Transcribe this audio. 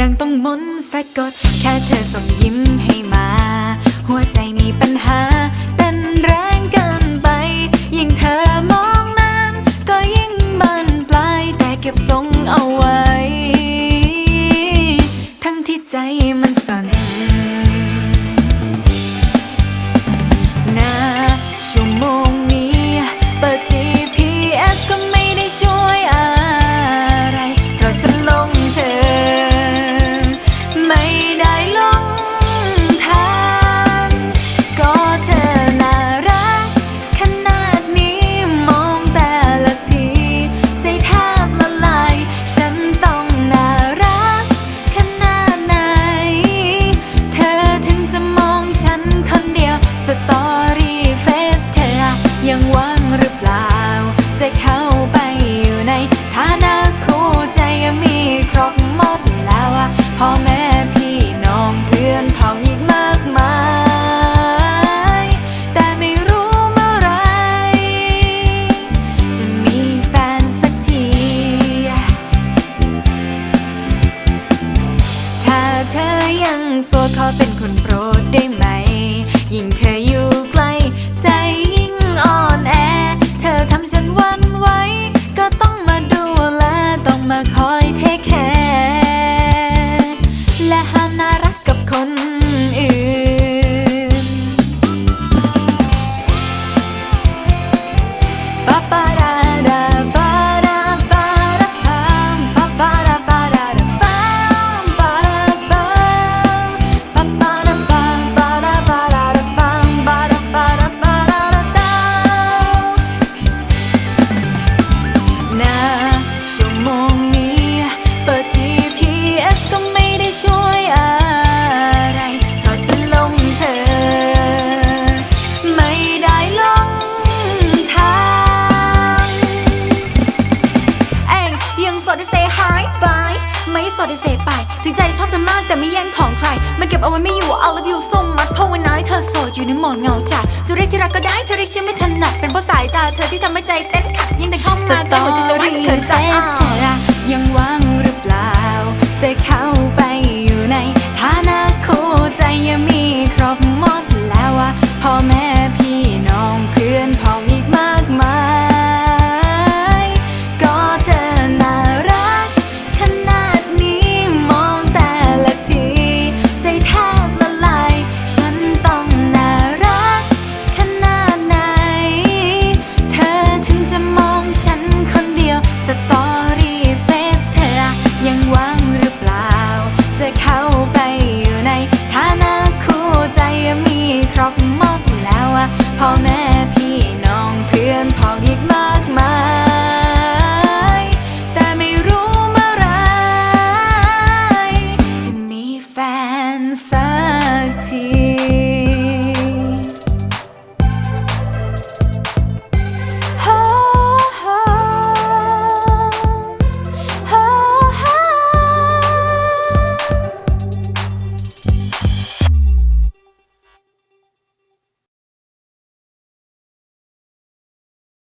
ดังต้องมนสะกด แค่เธอส่งยิ้มให้มา หัวใจมีปัญหาเต้นแรงเกินไป ยิ่งเธอมองนานก็ยิ่งบานปลายแต่เก็บทรงเอาไว้ ทั้งที่ใจมันสั่น ดได้ไหม ยิ่งเธออยู่ใกล้ ใจยิ่งอ่อนแอ เธอทำฉันวันไหว ก็ต้องมาดูแล ต้องมาคอ สดได้เซไป ถึงใจชอบเธอมากแต่ไม่แย่งของใคร มันเก็บเอาไว้ไม่อยู่ I love you so much เพราะวันนั้เธอโสดอยู่ในโหมดเงาจัดจะเรียกที่รักก็ได้เธอเรียกชื่อไม่ถนัดเป็นเพราะสายตาเธอที่ทำให้ใจเต้นขัดยิ่งแต่เข้ามาก็หัวใจจะรีบเคยสั่